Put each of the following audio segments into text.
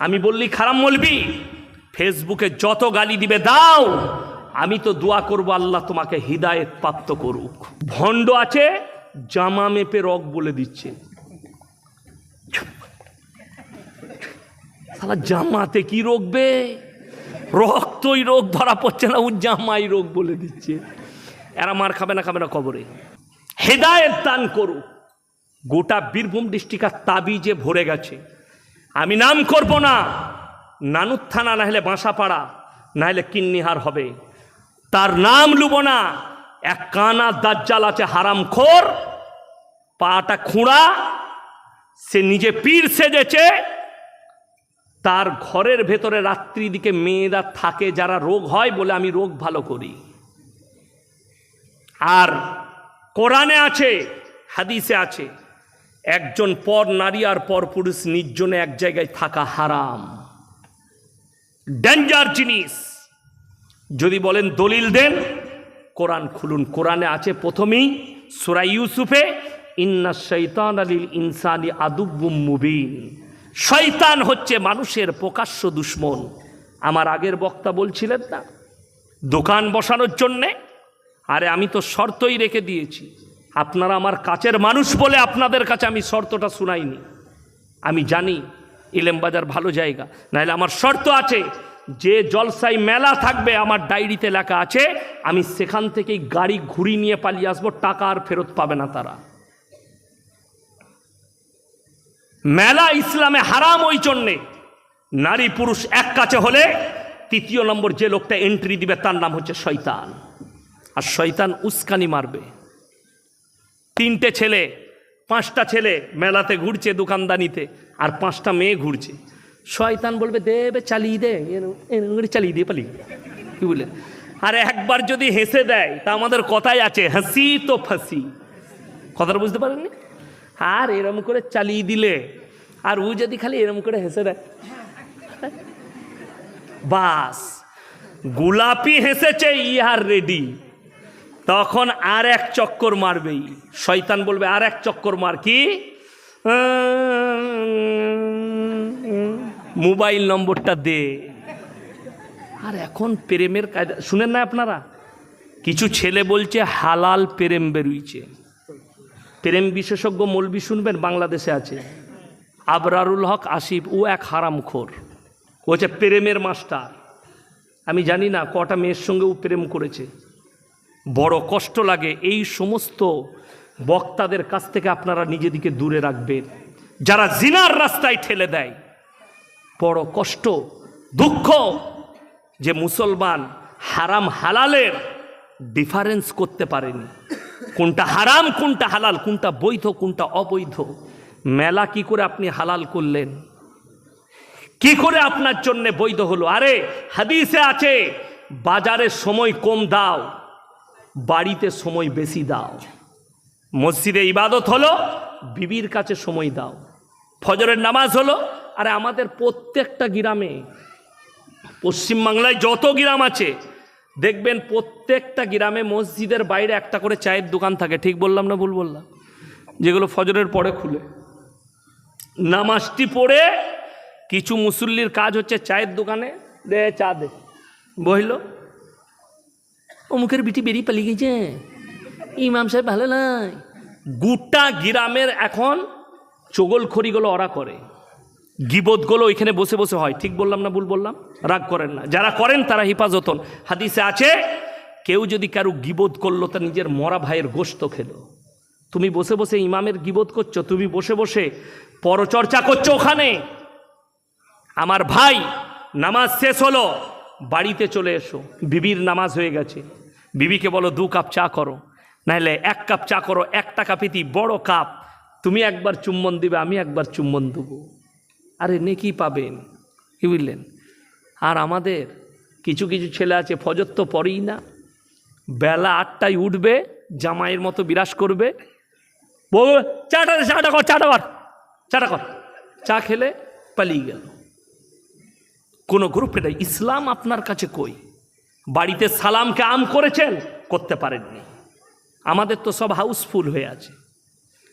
আমি বললি, খারাপ বলবি? ফেসবুকে যত গালি দিবে, দাও। আমি তো দোয়া করব, আল্লাহ তোমাকে হৃদায়ত প্রাপ্ত করুক। ভণ্ড আছে, জামা মেপে রক বলে দিচ্ছে। জামাতে কি রোগবে রক্তই রোগ, ধরা পড়ছে না, ও জামাই রোগ বলে দিচ্ছে। এরা মার খাবে না খাবে না কবরে। হেদায়েত দান করুক। গোটা বীরভূম ডিস্ট্রিক্ট আর তাবিজে ভরে গেছে। আমি নাম করব না। নানুর থানা না হলে বাঁসাপাড়া না হলে কিন্নিহার হবে। তার নাম লুব না। এক কানা দাজ্জাল আছে হারাম খোর পাটা খুঁড়া, সে নিজে পীর সেজেছে। তার ঘরের ভেতরে রাত্রি দিকে মেয়েরা থাকে, যারা রোগ হয় বলে আমি রোগ ভালো করি। আর কোরআনে আছে, হাদিসে আছে একজন পর নারী আর পর পুরুষ নির্জনে এক জায়গায় থাকা হারাম। ডেঞ্জার জিনিস। যদি বলেন দলিল দেন, কোরআন খুলুন। কোরআনে আছে প্রথমেই সুরা ইউসুফে, ইন্না শৈতান আলিল ইনসানি আদুব্বুম মুবিন। শয়তান হচ্ছে মানুষের প্রকাশ্য দুশ্মন। আমার আগের বক্তা বলছিলেন না, দোকান বসানোর জন্যে? আরে আমি তো শর্তই রেখে দিয়েছি। আপনারা আমার কাছের মানুষ বলে আপনাদের কাছে আমি শর্তটা শুনাইনি। আমি জানি ইলেমবাজার ভালো জায়গা, নাহলে আমার শর্ত আছে, যে জলসাই মেলা থাকবে, আমার ডায়েরিতে লেখা আছে, আমি সেখান থেকেই গাড়ি ঘুরি নিয়ে পালিয়ে আসব, টাকা আর ফেরত পাবে না তারা। মেলা ইসলামে হারাম ওই জন্যে। নারী পুরুষ এক কাছে হলে তৃতীয় নম্বর যে লোকটা এন্ট্রি দিবে, তার নাম হচ্ছে শয়তান। আর শয়তান উস্কানি মারবে। তিনটে ছেলে, পাঁচটা ছেলে মেলাতে ঘুরছে দোকানদানিতে, আর পাঁচটা মেয়ে ঘুরছে। শয়তান বলবে দেবে চালিয়ে দে চালিয়ে দিয়ে পালিয়ে কি বলে? আর একবার যদি হেসে দেয়, তা আমাদের কথাই আছে, হাসি তো ফাঁসি। কথাটা বুঝতে পারেননি? আর এরম করে চালিয়ে দিলে, আর ও যদি খালি এরম করে হেসে দেয়? বাস। গোলাপি হেসেছে, ইহার রেডি। তখন আর এক চক্কর মারবেই। শয়তান বলবে, আর এক চক্কর মার কি? মোবাইল নম্বরটা দে। আর এখন প্রেমের কায়দা, শুনেন না আপনারা? কিছু ছেলে বলছে, হালাল প্রেম বেরুইছে। প্রেম বিশেষজ্ঞ মলবি শুনবেন, বাংলাদেশে আছে। আবরারুল হক আসিফ, ও এক হারামখোর। ও হচ্ছে প্রেমের মাস্টার। আমি জানি না কটা মেয়ের সঙ্গে ও প্রেম করেছে। বড় কষ্ট লাগে। এই সমস্ত বক্তাদের কাছ থেকে আপনারা নিজেদিকে দূরে রাখবেন। যারা জিনার রাস্তায় ঠেলে দেয়, বড় কষ্ট, দুঃখ যে মুসলমান হারাম হালালের ডিফারেন্স করতে পারেনি। কোনটা হারাম, কোনটা হালাল, কোনটা বৈধ, কোনটা অবৈধ, মেলা কি করে আপনি হালাল করলেন? কি করে আপনার জন্য বৈধ হলো? আরে, হাদিসে আছে, বাজারে সময় কম দাও। বাড়িতে সময় বেশি দাও। মসজিদে ইবাদত হলো, বিবির কাছে সময় দাও। ফজরের নামাজ হলো, আরে আমাদের প্রত্যেকটা গ্রামে, পশ্চিমবাংলায় যত গ্রাম আছে, দেখবেন প্রত্যেকটা গ্রামে মসজিদের বাইরে একটা করে চায়ের দোকান থাকে। ঠিক বললাম না ভুল বললাম? যেগুলো ফজরের পরে খুলে। নামাজটি পড়ে কিছু মুসল্লির কাজ হচ্ছে চায়ের দোকানে, দে চা দে। বহিল। অমুকের বিটি বেরিয়ে পালিয়ে গেছে ইমাম সাহেব ভালো নাই গোটা গ্রামের এখন চগলখড়িগুলো ওরা করে গিবোধগুলো ওইখানে বসে বসে হয় ঠিক বললাম না ভুল বললাম রাগ করেন না যারা করেন তারা হেফাজতন হাদিসে আছে কেউ যদি কারও গিবোধ করল তা নিজের মরা ভাইয়ের গোস্ত খেলো তুমি বসে বসে ইমামের গিবোধ করছ তুমি বসে বসে পরচর্চা করছ ওখানে। আমার ভাই, নামাজ শেষ হলো, বাড়িতে চলে এসো। বিবির নামাজ হয়ে গেছে। বিবিকে বলো, দু কাপ চা করো। নাহলে এক কাপ চা করো এক টাকা পেতি বড় কাপ। তুমি একবার চুম্বন দিবে, আমি একবার চুম্বন দেবো। আরে নেকি পাবেন? কি বুঝলেন আর আমাদের কিছু কিছু ছেলে আছে, ফজর তো পরেই না। বেলা আটটায় উঠবে, জামাইয়ের মতো বিরাজ করবে। বলবে চাটা চাটা কর চাটা কর চাটা কর। চা খেলে পালিয়ে গেল। কোনো গ্রুপে নেই ইসলাম আপনার কাছে কই? বাড়িতে সালামকে আম করেছেন? করতে পারেননি। আমাদের তো সব হাউসফুল হয়ে আছে।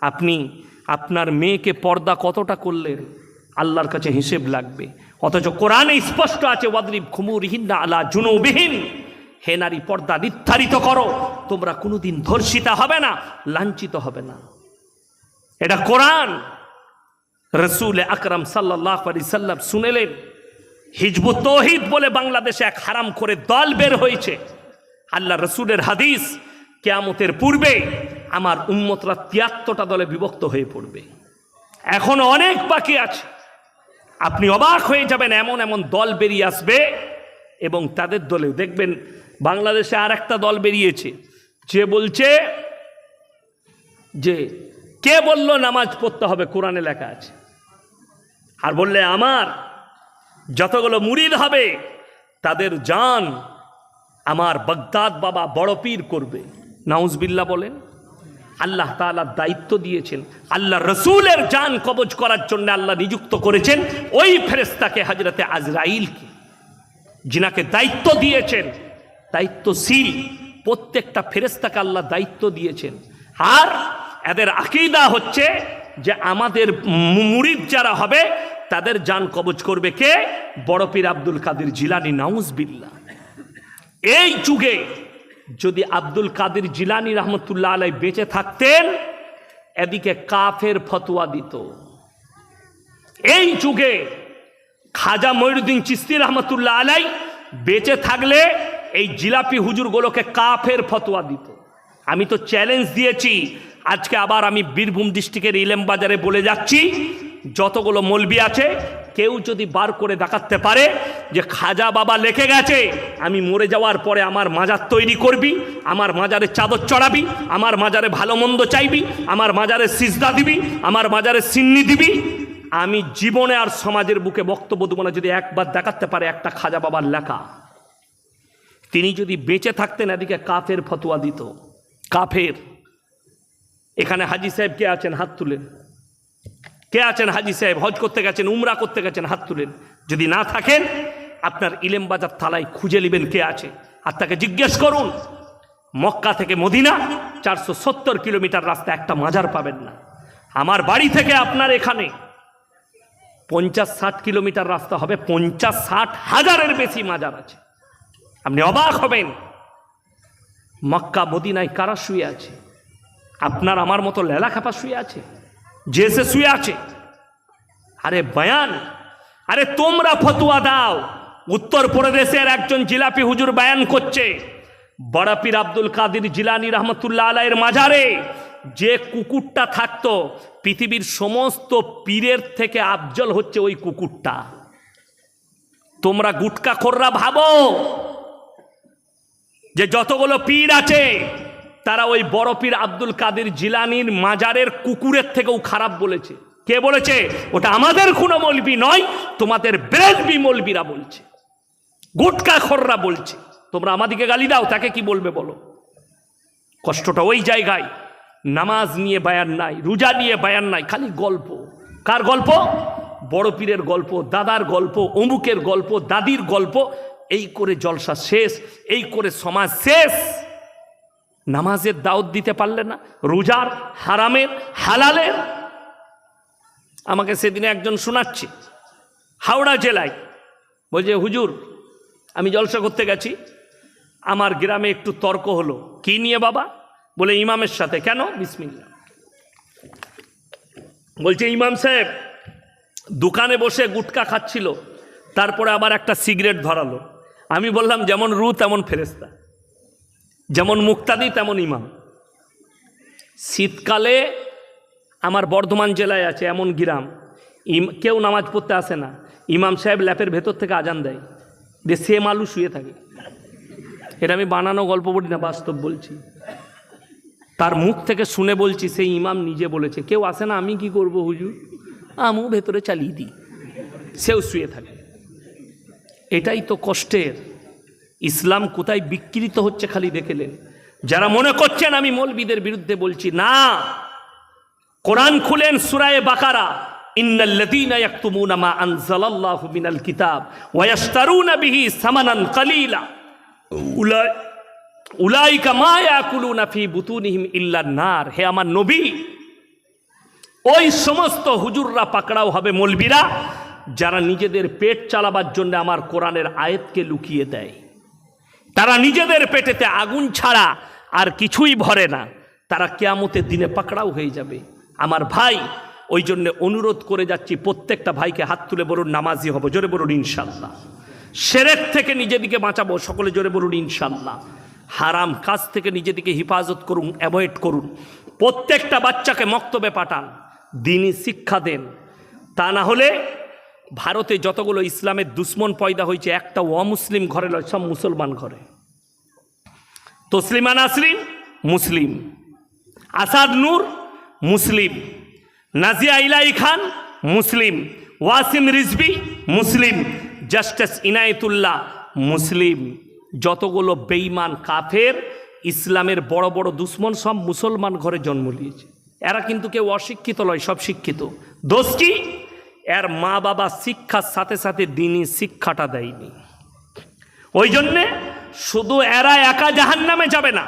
আপনি, আপনার মেয়েকে পর্দা কতটা করলেন? আল্লাহর কাছে হিসেব লাগবে। অথচ কোরআনে স্পষ্ট আছে, ওয়াদরিব খুমুরহীন না আলা জুনুবিহীন। হে নারী, পর্দা নির্ধারিত করো। তোমরা কোনোদিন ধর্ষিতা হবে না, লাঞ্ছিত হবে না। এটা কোরআন। রসুল আকরাম সাল্লাহ সাল্লাম শুনেলেন হিজবুত তৌহিদ বলে বাংলাদেশে এক হারাম করে দল বের হয়েছে। আল্লাহ রসুলের হাদিস, কেয়ামতের পূর্বে আমার উম্মতরা তিয়াত্তরটা দলে বিভক্ত হয়ে পড়বে। এখন অনেক বাকি আছে। আপনি অবাক হয়ে যাবেন, এমন এমন দল বেরিয়ে আসবে এবং তাদের দলে দেখবেন বাংলাদেশে আর একটা দল বেরিয়েছে। যে বলছে যে, কে বলল নামাজ পড়তে হবে? কোরআনে লেখা আছে। আর বললে, আমার যতগুলো মুরিদ হবে, তাদের জান আমার বাগদাদ বাবা বড় পীর করবে। নাউজবিল্লা বলেন, আল্লাহ তাআলা দায়িত্ব দিয়েছেন। আল্লাহ রসুলের জান কবজ করার জন্য আল্লাহ নিযুক্ত করেছেন ওই ফেরেস্তাকে হাজরতে আজরাইলকে। যিনাকে দায়িত্ব দিয়েছেন, দায়িত্বশীল, প্রত্যেকটা ফেরেস্তাকে আল্লাহ দায়িত্ব দিয়েছেন। আর এদের আকিদা হচ্ছে যে আমাদের মুরিদ যারা হবে তাদের জান কবজ করবে কে? বড় পীর আব্দুল কাদের জিলানি নাউজ বিল্লা এই যুগে যদি আব্দুল কাদের জিলানি রহমতুল্লাহ আলাই বেঁচে থাকতেন, এদিকে কাফের ফতোয়া দিত। এই যুগে খাজা ময়ুদ্দিন চিস্তি রহমতুল্লাহ আলাই বেঁচে থাকলে এই জিলাপি হুজুরগুলোকে কাফের ফতোয়া দিত। আমি তো চ্যালেঞ্জ দিয়েছি, আজকে আবার আমি বীরভূম ডিস্ট্রিক্টের ইলেম বাজারে বলে যাচ্ছি যতগুলো মলবি আছে, কেউ যদি বার করে দেখাতে পারে যে খাজা বাবা লেখে গেছে, আমি মরে যাওয়ার পরে আমার মাজার তৈরি করবি, আমার মাজারে চাদর চড়াবি, আমার মাজারে ভালো মন্দ চাইবি, আমার মাজারে সিজদা দিবি, আমার মাজারে সিন্নি দিবি, আমি জীবনে আর সমাজের বুকে বক্তব্য দেবো না যদি একবার দেখাতে পারে একটা খাজা বাবার লেখা। তিনি যদি বেঁচে থাকতেন, এদিকে কাফের ফতোয়া দিত। কাফের। এখানে হাজি সাহেব কে আছেন? হাত তুলেন কে আছেন হাজি সাহেব? হজ করতে গেছেন, উমরা করতে গেছেন, হাত তুলেন। যদি না থাকেন, আপনার ইলেম বাজার থালায় খুঁজে নেবেন কে আছে। আর তাকে জিজ্ঞেস করুন, মক্কা থেকে মদিনা, চারশো সত্তর কিলোমিটার রাস্তা একটা মাজার পাবেন না। আমার বাড়ি থেকে আপনার এখানে পঞ্চাশ ষাট কিলোমিটার রাস্তা হবে, পঞ্চাশ ষাট হাজারের বেশি মাজার আছে। আপনি অবাক হবেন, মক্কা, মদিনায় কারা শুয়ে আছে? আপনার আমার মতো লেলা খাপা শুয়ে আছে? যে সে শুয়ে আছে। আরে বয়ান, আরে তোমরা ফতুয়া দাও। উত্তর প্রদেশের একজন জিলাপি হুজুর বয়ান করছে, বড় পীর আব্দুল কাদির জিলানি রহমতুল্লাহ আলাইয়ের মাজারে। যে কুকুরটা থাকতো, পৃথিবীর সমস্ত পীরের থেকে আফজল হচ্ছে ওই কুকুরটা। তোমরা গুটকা খোররা ভাবো যে যতগুলো পীর আছে তারা ওই বড় পীর আব্দুল কাদের জিলানির মাজারের কুকুরের থেকেও খারাপ বলেছে। কে বলেছে? ওটা আমাদের কোনো মলবি নয়, তোমাদের ব্রেলবি মলবিরা বলছে। গুটকা খররা বলছে। তোমরা আমাদিকে গালি দাও, তাকে কি বলবে বলো? কষ্টটা ওই জায়গায়। নামাজ নিয়ে বায়ান নাই, রোজা নিয়ে বায়ান নাই, খালি গল্প। কার গল্প? বড় পীরের গল্প, দাদার গল্প, অমুকের গল্প, দাদির গল্প। এই করে জলসা শেষ, এই করে সমাজ শেষ। নামাজের দাওয়াত দিতে পারলে না, রোজার, হারামের, হালালের। আমাকে সেদিনে একজন শোনাচ্ছে, হাওড়া জেলায়। বলছে, হুজুর, আমি জলসা করতে গেছি। আমার গ্রামে একটু তর্ক হলো। কি নিয়ে বাবা? বলে, ইমামের সাথে। কেন? বিসমিল্লা বলছে, ইমাম সাহেব, দোকানে বসে গুটকা খাচ্ছিল, তারপরে আবার একটা সিগারেট ধরালো। আমি বললাম, যেমন রু তেমন ফেরেস্তা যেমন মুক্তাদি, তেমন ইমাম। শীতকালে আমার বর্ধমান জেলায় আছে এমন গ্রাম, ইম, কেউ নামাজ পড়তে আসে না। ইমাম সাহেব ল্যাপের ভেতর থেকে আজান দেয়, যে সেম আলু শুয়ে থাকে। এটা আমি বানানো গল্প বলি না, বাস্তব বলছি। তার মুখ থেকে শুনে বলছি সেই ইমাম নিজে বলেছে, কেউ আসে না, আমি কি করব হুজুর? আমিও ভেতরে চালিয়ে দিই। সেও শুয়ে থাকে। এটাই তো কষ্টের ইসলাম কোথায় বিকৃত হচ্ছে খালি দেখেলেন যারা মনে করছেন আমি মৌলবিদের বিরুদ্ধে বলছি, না। কোরআন খুলেন সুরায়ে বাকারা। কিতাব সামানান কালীলা। বুতুনিহিম ইল্লা নার। হে আমার নবী, ওই সমস্ত পাকড়াও হবে মলবিরা, যারা নিজেদের পেট চালাবার জন্য আমার কোরআনের আয়াতকে লুকিয়ে দেয়। তারা নিজেদের পেটেতে আগুন ছাড়া আর কিছুই ভরে না। তারা কেয়ামতের দিনে পাকড়াও হয়ে যাবে। আমার ভাই, ওই জন্য অনুরোধ করে যাচ্ছি, প্রত্যেকটা ভাইকে হাত তুলে বলুন, নামাজি হব, জোরে বলুন, ইনশাল্লাহ। সেরেক থেকে নিজেদিকে বাঁচাবো, সকলে জোরে বলুন, ইনশাল্লাহ। হারাম কাজ থেকে নিজেদিকে হেফাজত করুন, অ্যাভয়েড করুন। প্রত্যেকটা বাচ্চাকে মক্তবে পাঠান, দিনই শিক্ষা দেন। তা না হলে ভারতে যতগুলো ইসলামের দুশ্মন পয়দা হয়েছে, একটা অমুসলিম ঘরে নয়, সব মুসলমান ঘরে। তসলিমা নাসরিন মুসলিম, আসাদ নূর মুসলিম, নাজিয়া ইলাই খান মুসলিম, ওয়াসিম রিজবি মুসলিম, জাস্টিস ইনায়েতুল্লাহ মুসলিম। যতগুলো বেঈমান কাফের ইসলামের বড় বড় দুশ্মন সব মুসলমান ঘরে জন্ম নিয়েছে। এরা কিন্তু কেউ অশিক্ষিত নয়, সব শিক্ষিত। দোষ কি? এর মা বাবা শিক্ষার সাথে সাথে দিনই শিক্ষাটা দেয়নি। ওই জন্যে শুধু এরা একা জাহান নামে যাবে না।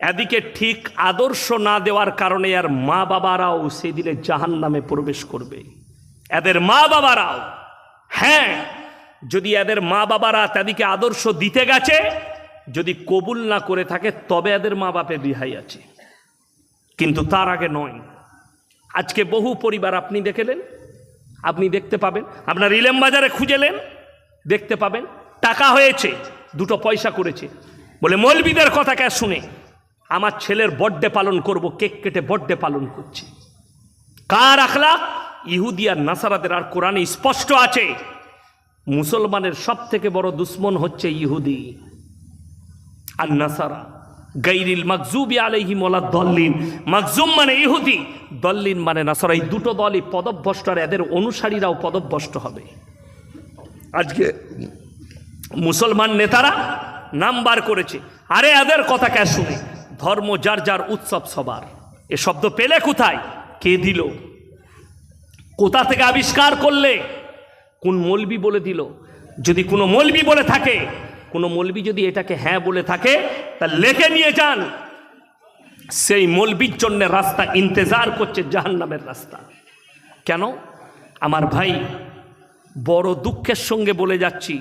এদিকে ঠিক আদর্শ না দেওয়ার কারণে আর মা বাবারাও সেদিনে জাহান নামে প্রবেশ করবে। এদের মা বাবারাও হ্যাঁ যদি এদের মা বাবারা তাদেরকে আদর্শ দিতে গেছে, যদি কবুল না করে থাকে, তবে এদের মা বাপের রিহাই আছে। কিন্তু তার আগে নয়। আজকে বহু পরিবার আপনি দেখেলেন আপনি দেখতে পাবেন। আপনার ইলেম বাজারে খুঁজেলেন দেখতে পাবেন। টাকা হয়েছে, দুটো পয়সা করেছে। বলে, মৌলবিদের কথা কে শুনে? আমার ছেলের বর্থডে পালন করব, কেক কেটে বর্থডে পালন করছে। কার আখলাক? ইহুদি আর নাসারাদের। আর কোরআনে স্পষ্ট আছে, মুসলমানের সব থেকে বড় দুশ্মন হচ্ছে ইহুদি আর নাসারা। গাইরিল মাকজুবি আলাইহি মোলা দল্লিন। মাকজুম মানে ইহুদি। দল্লিন মানে নাসারা, এই দুটো দলই পদভ্রষ্ট আর এদের অনুসারীরাও পদভ্রষ্ট হবে। আজকে মুসলমান নেতারা নাম বার করেছে। আরে এদের কথা কে শুনে? ধর্ম যার যার উৎসব সবার। এ শব্দ পেলে কোথায়? কে দিল? কোথা থেকে আবিষ্কার করলে? কোন মলবি বলে দিল? যদি কোনো মলবি বলে থাকে, কোনো মলবি যদি এটাকে হ্যাঁ বলে থাকে, তা লেখে নিয়ে যান। সেই মলবির জন্য রাস্তা ইন্তেজার করছে জাহান্নামের রাস্তা। কেন? আমার ভাই বড় দুঃখের সঙ্গে বলে যাচ্ছি